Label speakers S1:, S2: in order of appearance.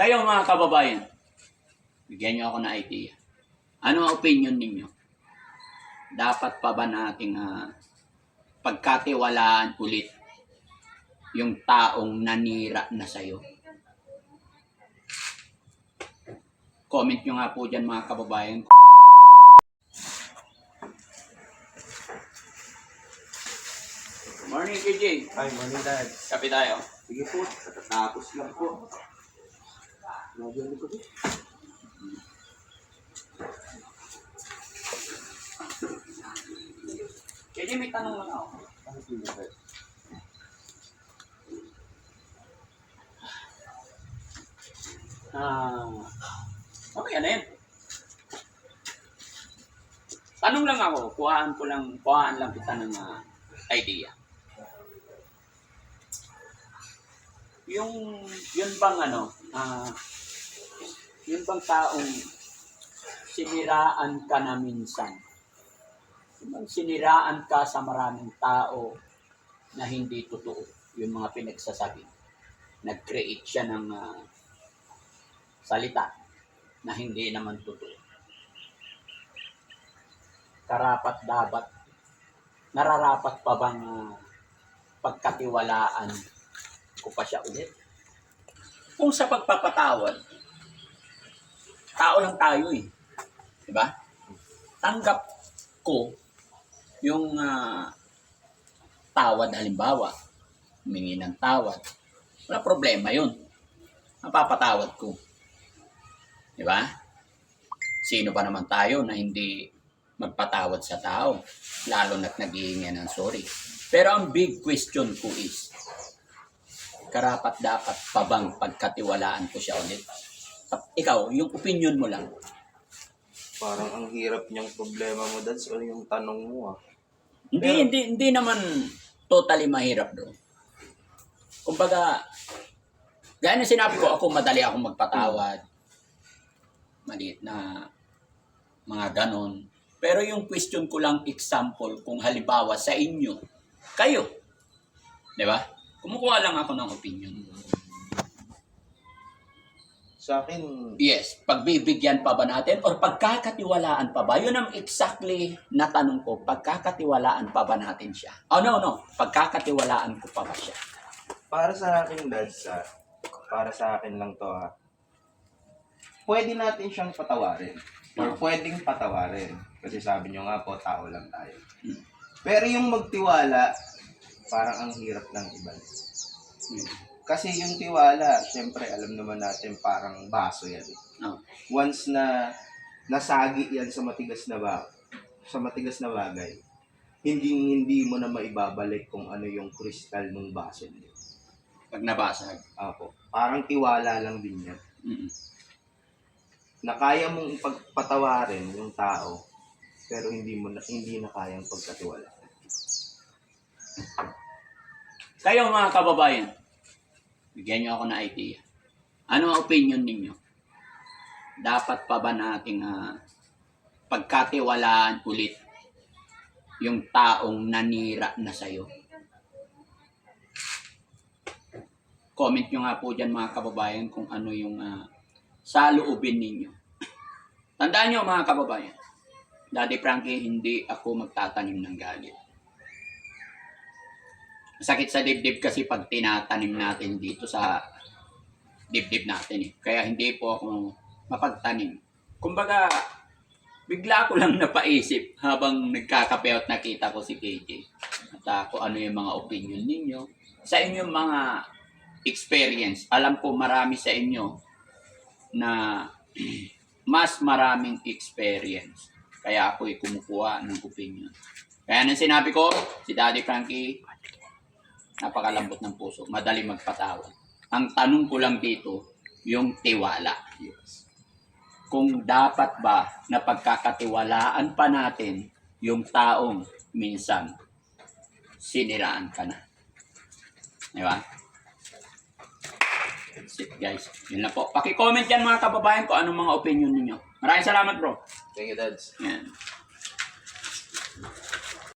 S1: Kayo mga kababayan, bigyan niyo ako ng idea. Ano ang opinion ninyo? Dapat pa ba nating ah, pagkatiwalaan ulit yung taong nanira na sa'yo? Comment nyo nga po dyan mga kababayan. Morning, KJ.
S2: Ay, morning dad.
S1: Kape tayo.
S2: Sige po, katatapos lang po. Ano ko din.
S1: May tanong lang ako.
S2: Ano po yun, dad?
S1: Ah, okay na yan. Tanong lang ako, kuhaan ko lang, kuhaan lang kita ng ah, idea. Yung, yun bang ano, ah, yun bang taong siniraan ka na minsan? Yung bang siniraan ka sa maraming tao na hindi totoo, yung mga pinagsasabi. Nag-create siya ng ah, salita na hindi naman totoo. Karapat dapat, nararapat pa bang ah, pagkatiwalaan ko pa siya ulit? Kung sa pagpapatawad, tao lang tayo eh. Diba? Tanggap ko yung ah, tawad halimbawa, humingi ng tawad. Wala problema yun. Mapapatawad ko. Di ba? Sino pa naman tayo na hindi magpatawad sa tao, lalo na't naghihingi ng sorry. Pero ang big question ko is, karapat dapat pa bang pagkatiwalaan ko siya ulit? Ikaw, yung opinion mo lang.
S2: Parang ang hirap niyang problema mo, dad. So, yung tanong mo, ah.
S1: Hindi,
S2: Pero-
S1: hindi, hindi naman totally mahirap bro. Kumbaga, gaya na sinabi ko, ako madali akong magpatawad. Maliit na mga ganon. Pero yung question ko lang example, kung halimbawa sa inyo, kayo, di ba? Kumukuha lang ako ng opinion.
S2: Sa akin,
S1: Yes, pagbibigyan pa ba natin or pagkakatiwalaan pa ba? Yun ang exactly na tanong ko, pagkakatiwalaan pa ba natin siya? Oh no, no, pagkakatiwalaan ko pa ba siya?
S2: para sa akin, dad, sa, para sa akin lang to, ha. Pwede natin siyang patawarin. Or pwedeng patawarin. Kasi sabi niyo nga po, tao lang tayo. Pero yung magtiwala, parang ang hirap ng iba.
S1: Hmm.
S2: Kasi yung tiwala, syempre, alam naman natin parang baso yan.
S1: No.
S2: once na nasagi yan sa matigas na ba sa matigas na bagay, hindi hindi mo na maibabalik kung ano yung kristal ng baso niyo.
S1: Pag nabasag.
S2: Apo. Parang tiwala lang din yan.
S1: Mm.
S2: Na kaya mong ipagpatawarin yung tao, pero hindi mo na, hindi na kayang pagkatiwala.
S1: Kayo mga kababayan, bigyan niyo ako ng idea. Ano ang opinion ninyo? Dapat pa ba nating ah, pagkatiwalaan ulit yung taong nanira na sa'yo? Comment nyo nga po dyan mga kababayan kung ano yung uh, saloobin ninyo. Tandaan nyo mga kababayan, Daddy Frankie, hindi ako magtatanim ng galit. Sakit sa dibdib kasi pag tinatanim natin dito sa dibdib natin eh. Kaya hindi po ako mapagtanim. Kumbaga, bigla ko lang napaisip habang nagkakape at nakita ko si KJ. At kung ano yung mga opinion ninyo. Sa inyong mga experience, alam ko marami sa inyo na mas maraming experience. Kaya ako'y kumukuha ng opinion. Kaya nang sinabi ko, si Daddy Frankie, napakalambot ng puso, madali magpatawad. Ang tanong ko lang dito, yung tiwala. Kung dapat ba na pagkakatiwalaan pa natin yung taong minsan siniraan ka na. Di ba? That's it guys. Yun lang po. Paki-comment yan mga kababayan ko anong mga opinion ninyo. Maraming salamat bro.
S2: Thank you, dads.
S1: Yan.